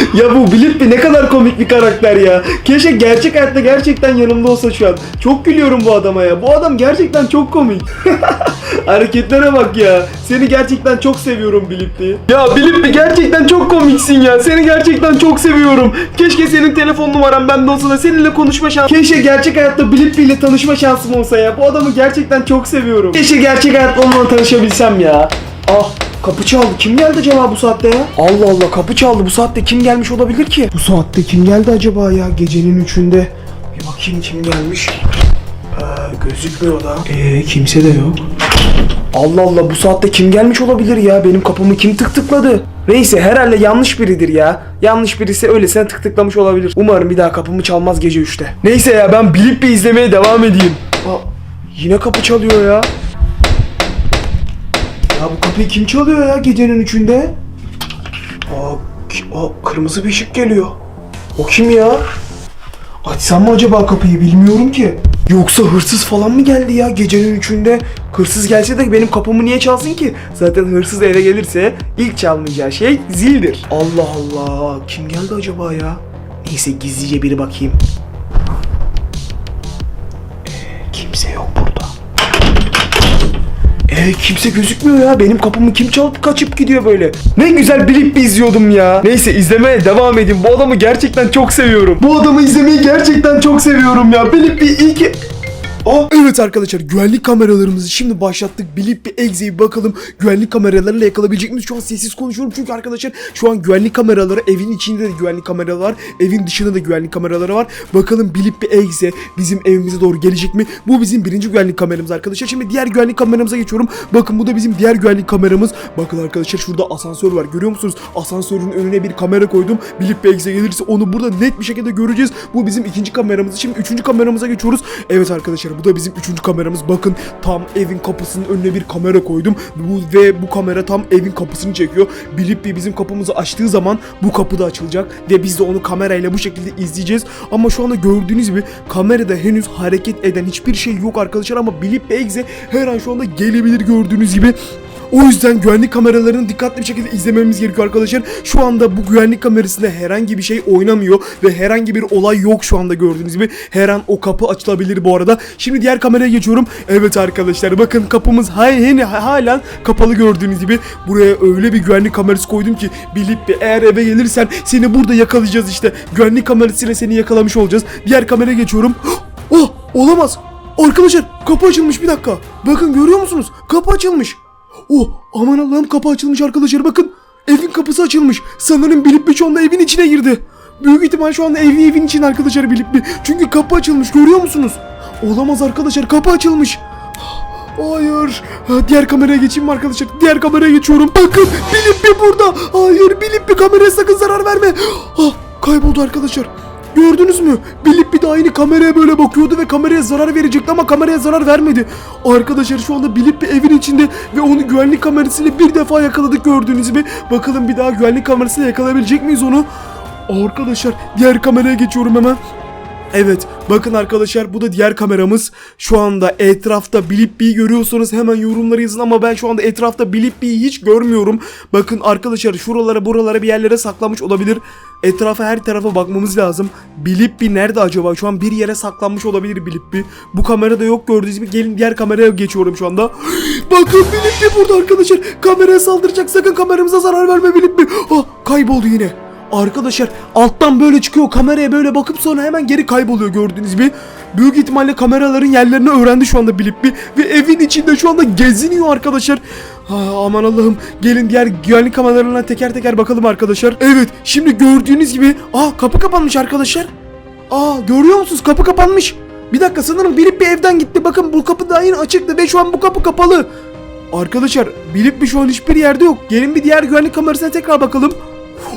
ya bu Blippi ne kadar komik bir karakter ya. Keşke gerçek hayatta gerçekten yanımda olsa şu an. Çok gülüyorum bu adama ya. Bu adam gerçekten çok komik. Hareketlere bak ya. Seni gerçekten çok seviyorum Blippi. Ya Blippi gerçekten çok komiksin ya. Seni gerçekten çok seviyorum. Keşke senin telefon numaran bende olsa da seninle konuşma şansım. Keşke gerçek hayatta Blippi ile tanışma şansım olsa ya. Bu adamı gerçekten çok seviyorum. Keşke gerçek hayatta onunla tanışabilsem ya. Ah kapı çaldı. Kim geldi acaba bu saatte ya? Allah Allah kapı çaldı. Bu saatte kim gelmiş olabilir ki? Bu saatte kim geldi acaba ya? Gecenin üçünde. Bir bakayım kim gelmiş. Ee, gözükmüyor da. Ee, kimse de yok. Allah Allah bu saatte kim gelmiş olabilir ya? Benim kapımı kim tık tıkladı? Neyse herhalde yanlış biridir ya. Yanlış birisi öylesine tık tıklamış olabilir. Umarım bir daha kapımı çalmaz gece 3'te. Neyse ya ben bilip bir izlemeye devam edeyim. Aa, yine kapı çalıyor ya. Ya bu kapıyı kim çalıyor ya gecenin üçünde? Aa, ki- kırmızı bir ışık geliyor. O kim ya? Açsam mı acaba kapıyı bilmiyorum ki. Yoksa hırsız falan mı geldi ya gecenin üçünde? Hırsız gelse de benim kapımı niye çalsın ki? Zaten hırsız eve gelirse ilk çalmayacağı şey zildir. Allah Allah kim geldi acaba ya? Neyse gizlice biri bakayım. Ee, kimse yok burada. Ee, kimse gözükmüyor ya. Benim kapımı kim çalıp kaçıp gidiyor böyle. Ne güzel bilip bir izliyordum ya. Neyse izlemeye devam edeyim. Bu adamı gerçekten çok seviyorum. Bu adamı izlemeyi gerçekten çok seviyorum ya. Bilip bir iyi ki... Aa, evet arkadaşlar güvenlik kameralarımızı şimdi başlattık. Bilip bir egzeyi bakalım güvenlik kameralarıyla yakalayabilecek miyiz? Şu an sessiz konuşuyorum çünkü arkadaşlar şu an güvenlik kameraları evin içinde de güvenlik kameraları var. Evin dışında da güvenlik kameraları var. Bakalım Bilip bir egze bizim evimize doğru gelecek mi? Bu bizim birinci güvenlik kameramız arkadaşlar. Şimdi diğer güvenlik kameramıza geçiyorum. Bakın bu da bizim diğer güvenlik kameramız. Bakın arkadaşlar şurada asansör var. Görüyor musunuz? Asansörün önüne bir kamera koydum. Bilip bir egze gelirse onu burada net bir şekilde göreceğiz. Bu bizim ikinci kameramız. Şimdi üçüncü kameramıza geçiyoruz. Evet arkadaşlar bu da bizim üçüncü kameramız. Bakın tam evin kapısının önüne bir kamera koydum. Bu ve bu kamera tam evin kapısını çekiyor. Bilip bir bizim kapımızı açtığı zaman bu kapı da açılacak ve biz de onu kamerayla bu şekilde izleyeceğiz. Ama şu anda gördüğünüz gibi kamerada henüz hareket eden hiçbir şey yok arkadaşlar ama Bilip Egze her an şu anda gelebilir gördüğünüz gibi. O yüzden güvenlik kameralarını dikkatli bir şekilde izlememiz gerekiyor arkadaşlar. Şu anda bu güvenlik kamerasında herhangi bir şey oynamıyor ve herhangi bir olay yok şu anda gördüğünüz gibi. Her an o kapı açılabilir bu arada. Şimdi diğer kameraya geçiyorum. Evet arkadaşlar bakın kapımız hala kapalı gördüğünüz gibi. Buraya öyle bir güvenlik kamerası koydum ki bilip bir eğer eve gelirsen seni burada yakalayacağız işte. Güvenlik kamerasıyla seni yakalamış olacağız. Diğer kameraya geçiyorum. Oh olamaz. Arkadaşlar kapı açılmış bir dakika. Bakın görüyor musunuz? Kapı açılmış. Oh aman Allah'ım kapı açılmış arkadaşlar bakın. Evin kapısı açılmış. Sanırım Bilip şu anda evin içine girdi. Büyük ihtimal şu anda evi evin için arkadaşlar Bilip Çünkü kapı açılmış görüyor musunuz? Olamaz arkadaşlar kapı açılmış. Hayır. Ha, Diğer kameraya geçeyim mi arkadaşlar? Diğer kameraya geçiyorum. Bakın Bilip burada. Hayır Bilip kameraya sakın zarar verme. Ah, kayboldu arkadaşlar. Gördünüz mü? Bilip bir de aynı kameraya böyle bakıyordu ve kameraya zarar verecekti ama kameraya zarar vermedi. Arkadaşlar şu anda Bilip bir evin içinde ve onu güvenlik kamerasıyla bir defa yakaladık gördüğünüz gibi. Bakalım bir daha güvenlik kamerasıyla yakalayabilecek miyiz onu? Arkadaşlar diğer kameraya geçiyorum hemen. Evet bakın arkadaşlar bu da diğer kameramız. Şu anda etrafta Bilip B'yi görüyorsanız hemen yorumlara yazın ama ben şu anda etrafta Bilip B'yi hiç görmüyorum. Bakın arkadaşlar şuralara buralara bir yerlere saklamış olabilir. Etrafa her tarafa bakmamız lazım. Bilip B nerede acaba? Şu an bir yere saklanmış olabilir Bilip B. Bu kamerada yok gördüğünüz gibi. Gelin diğer kameraya geçiyorum şu anda. Bakın Bilip B burada arkadaşlar. Kameraya saldıracak. Sakın kameramıza zarar verme Bilip B. Ah kayboldu yine. Arkadaşlar alttan böyle çıkıyor kameraya böyle bakıp sonra hemen geri kayboluyor gördüğünüz gibi. Büyük ihtimalle kameraların yerlerini öğrendi şu anda Bilip bir ve evin içinde şu anda geziniyor arkadaşlar. Ha, aman Allah'ım gelin diğer güvenlik kameralarına teker teker bakalım arkadaşlar. Evet şimdi gördüğünüz gibi aa kapı kapanmış arkadaşlar. Aa görüyor musunuz kapı kapanmış. Bir dakika sanırım Bilip bir evden gitti. Bakın bu kapı daha yeni açıktı ve şu an bu kapı kapalı. Arkadaşlar Bilip bir şu an hiçbir yerde yok. Gelin bir diğer güvenlik kamerasına tekrar bakalım.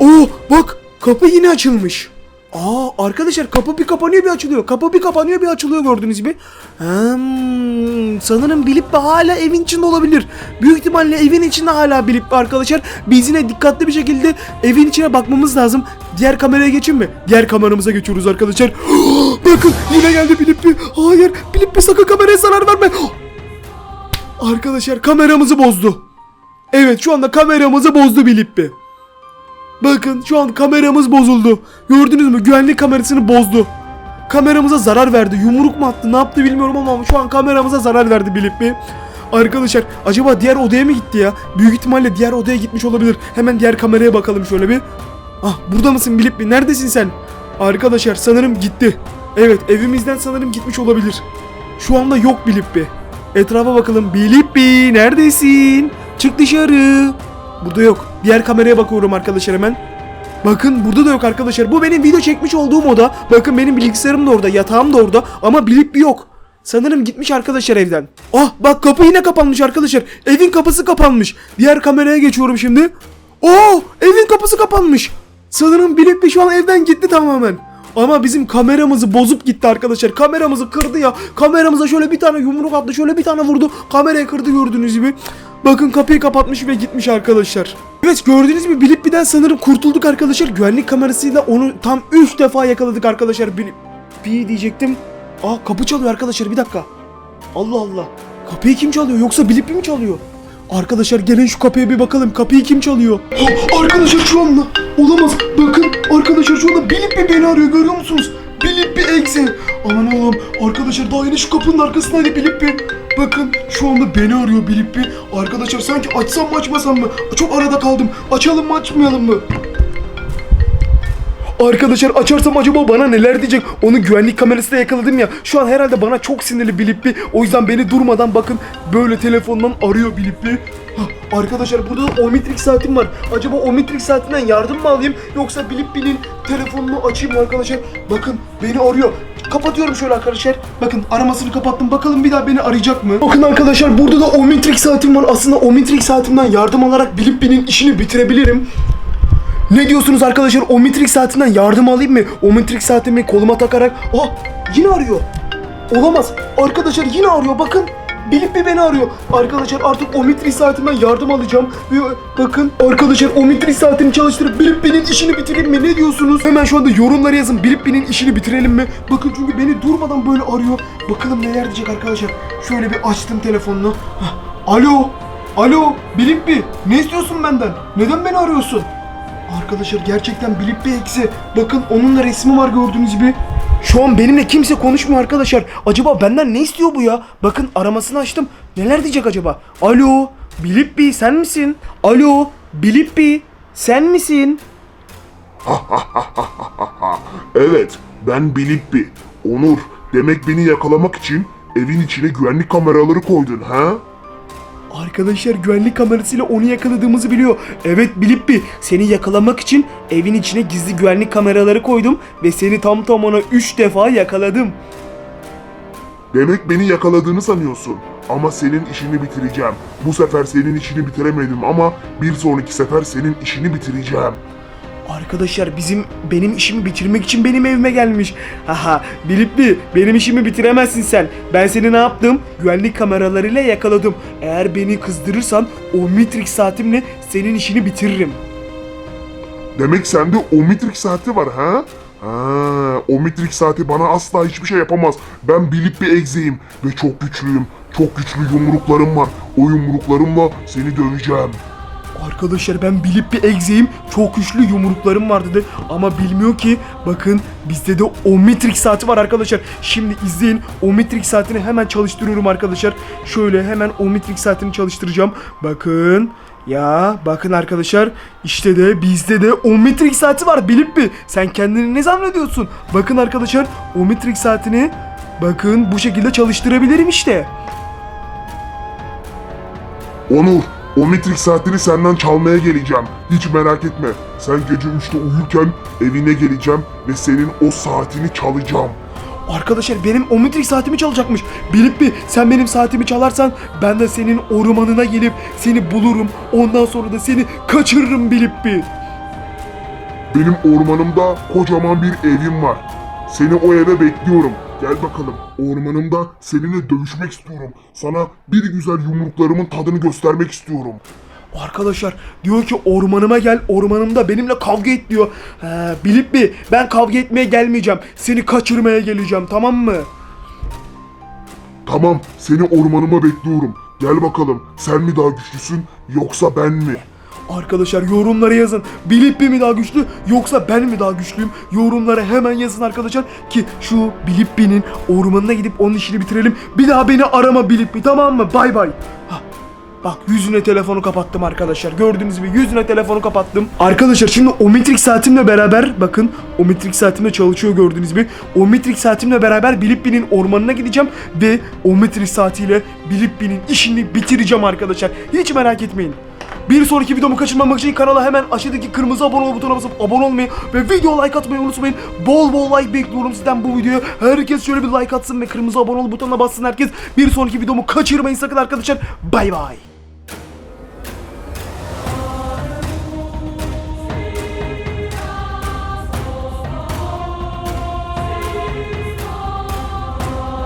Oo bak kapı yine açılmış. Aa arkadaşlar kapı bir kapanıyor bir açılıyor. Kapı bir kapanıyor bir açılıyor gördüğünüz gibi. Hmm, sanırım Bilip hala evin içinde olabilir. Büyük ihtimalle evin içinde hala Bilip arkadaşlar. Biz yine dikkatli bir şekilde evin içine bakmamız lazım. Diğer kameraya geçin mi? Diğer kameramıza geçiyoruz arkadaşlar. Bakın yine geldi Bilip. Hayır Bilip sakın kameraya zarar verme. Arkadaşlar kameramızı bozdu. Evet şu anda kameramızı bozdu Bilip Bakın şu an kameramız bozuldu. Gördünüz mü? Güvenlik kamerasını bozdu. Kameramıza zarar verdi. Yumruk mu attı? Ne yaptı bilmiyorum ama şu an kameramıza zarar verdi bilip mi? Arkadaşlar acaba diğer odaya mı gitti ya? Büyük ihtimalle diğer odaya gitmiş olabilir. Hemen diğer kameraya bakalım şöyle bir. Ah burada mısın Bilip mi? Neredesin sen? Arkadaşlar sanırım gitti. Evet evimizden sanırım gitmiş olabilir. Şu anda yok Bilip bir. Etrafa bakalım. Bilip bir neredesin? Çık dışarı. Burada yok. Diğer kameraya bakıyorum arkadaşlar hemen. Bakın burada da yok arkadaşlar. Bu benim video çekmiş olduğum oda. Bakın benim bilgisayarım da orada, yatağım da orada ama bilip yok. Sanırım gitmiş arkadaşlar evden. Ah bak kapı yine kapanmış arkadaşlar. Evin kapısı kapanmış. Diğer kameraya geçiyorum şimdi. Oo evin kapısı kapanmış. Sanırım bilip şu an evden gitti tamamen. Ama bizim kameramızı bozup gitti arkadaşlar. Kameramızı kırdı ya. Kameramıza şöyle bir tane yumruk attı. Şöyle bir tane vurdu. Kamerayı kırdı gördüğünüz gibi. Bakın kapıyı kapatmış ve gitmiş arkadaşlar. Evet gördüğünüz gibi Bilip Bi'den sanırım kurtulduk arkadaşlar. Güvenlik kamerasıyla onu tam 3 defa yakaladık arkadaşlar. Bilip Bi diyecektim. Aa kapı çalıyor arkadaşlar bir dakika. Allah Allah. Kapıyı kim çalıyor yoksa Bilip Bi mi çalıyor? Arkadaşlar gelin şu kapıya bir bakalım. Kapıyı kim çalıyor? Arkadaşlar şu anda olamaz. Bakın arkadaşlar şu anda Bilip Bi beni arıyor görüyor musunuz? Bilip Bi egze. Aman oğlum arkadaşlar daha yeni şu kapının arkasındaydı Bilip Bi. Bakın şu anda beni arıyor Bilip Bi. Arkadaşlar sanki açsam mı açmasam mı? Çok arada kaldım. Açalım mı açmayalım mı? Arkadaşlar açarsam acaba bana neler diyecek? Onu güvenlik kamerasıyla yakaladım ya. Şu an herhalde bana çok sinirli Bilippi. O yüzden beni durmadan bakın böyle telefondan arıyor Bilippi. Hah, Arkadaşlar burada da Omnitrix saatim var. Acaba Omnitrix saatinden yardım mı alayım yoksa Bilippi'nin telefonunu açayım mı arkadaşlar? Bakın beni arıyor. Kapatıyorum şöyle arkadaşlar. Bakın aramasını kapattım. Bakalım bir daha beni arayacak mı? Bakın arkadaşlar burada da Omnitrix saatim var. Aslında Omnitrix saatimden yardım alarak Bilippi'nin işini bitirebilirim. Ne diyorsunuz arkadaşlar? O Matrix saatinden yardım alayım mı? O Matrix saatimi koluma takarak... Aa yine arıyor. Olamaz. Arkadaşlar yine arıyor. Bakın. Bilip bir beni arıyor. Arkadaşlar artık o Matrix saatimden yardım alacağım. Bakın arkadaşlar o Matrix saatini çalıştırıp Bilip Bey'in işini bitireyim mi? Ne diyorsunuz? Hemen şu anda yorumlara yazın. Bilip Bey'in işini bitirelim mi? Bakın çünkü beni durmadan böyle arıyor. Bakalım neler diyecek arkadaşlar. Şöyle bir açtım telefonunu. Alo. Alo. Bilip bir. Ne istiyorsun benden? Neden beni arıyorsun? Arkadaşlar gerçekten bilip bir eksi. Bakın onun da resmi var gördüğünüz gibi. Şu an benimle kimse konuşmuyor arkadaşlar. Acaba benden ne istiyor bu ya? Bakın aramasını açtım. Neler diyecek acaba? Alo, Bilip bir sen misin? Alo, Bilip bir sen misin? Evet, ben Bilippi. Onur, demek beni yakalamak için evin içine güvenlik kameraları koydun ha? Arkadaşlar güvenlik kamerasıyla onu yakaladığımızı biliyor. Evet Bilippi seni yakalamak için evin içine gizli güvenlik kameraları koydum ve seni tam tamına 3 defa yakaladım. Demek beni yakaladığını sanıyorsun. Ama senin işini bitireceğim. Bu sefer senin işini bitiremedim ama bir sonraki sefer senin işini bitireceğim. Arkadaşlar bizim benim işimi bitirmek için benim evime gelmiş. Haha Bilipli benim işimi bitiremezsin sen. Ben seni ne yaptım? Güvenlik kameralarıyla yakaladım. Eğer beni kızdırırsan o Matrix saatimle senin işini bitiririm. Demek sende Omnitrix saati var ha? Ha, Omnitrix saati bana asla hiçbir şey yapamaz. Ben Bilippi egzeyim ve çok güçlüyüm. Çok güçlü yumruklarım var. O yumruklarımla seni döveceğim. Arkadaşlar ben bilip bir egzeyim. Çok güçlü yumruklarım var dedi. Ama bilmiyor ki bakın bizde de o Matrix saati var arkadaşlar. Şimdi izleyin. O Matrix saatini hemen çalıştırıyorum arkadaşlar. Şöyle hemen o Matrix saatini çalıştıracağım. Bakın. Ya bakın arkadaşlar işte de bizde de o Matrix saati var bilip mi? Sen kendini ne zannediyorsun? Bakın arkadaşlar o Matrix saatini bakın bu şekilde çalıştırabilirim işte. Onur, Omnitrix saatini senden çalmaya geleceğim. Hiç merak etme. Sen gece 3'te uyurken evine geleceğim ve senin o saatini çalacağım. Arkadaşlar benim Omnitrix saatimi çalacakmış. Bilip mi sen benim saatimi çalarsan ben de senin ormanına gelip seni bulurum. Ondan sonra da seni kaçırırım Bilip mi? Benim ormanımda kocaman bir evim var. Seni o eve bekliyorum. Gel bakalım. Ormanımda seninle dövüşmek istiyorum. Sana bir güzel yumruklarımın tadını göstermek istiyorum. Arkadaşlar diyor ki ormanıma gel ormanımda benimle kavga et diyor. He, Bilip mi ben kavga etmeye gelmeyeceğim. Seni kaçırmaya geleceğim tamam mı? Tamam, seni ormanıma bekliyorum. Gel bakalım. Sen mi daha güçlüsün yoksa ben mi? Arkadaşlar yorumlara yazın. Bilippi mi daha güçlü yoksa ben mi daha güçlüyüm? Yorumlara hemen yazın arkadaşlar ki şu Bilippi'nin ormanına gidip onun işini bitirelim. Bir daha beni arama Bilippi tamam mı? Bay bay. Bak yüzüne telefonu kapattım arkadaşlar. Gördüğünüz gibi yüzüne telefonu kapattım. Arkadaşlar şimdi Ometrik saatimle beraber bakın Ometrik saatimle çalışıyor gördüğünüz gibi. Ometrik saatimle beraber Bilippi'nin ormanına gideceğim ve Ometrik saatiyle Bilippi'nin işini bitireceğim arkadaşlar. Hiç merak etmeyin. Bir sonraki videomu kaçırmamak için kanala hemen aşağıdaki kırmızı abone ol butonuna basıp abone olmayı ve video like atmayı unutmayın. Bol bol like bekliyorum sizden bu videoya. Herkes şöyle bir like atsın ve kırmızı abone ol butonuna bassın herkes. Bir sonraki videomu kaçırmayın sakın arkadaşlar. Bay bay.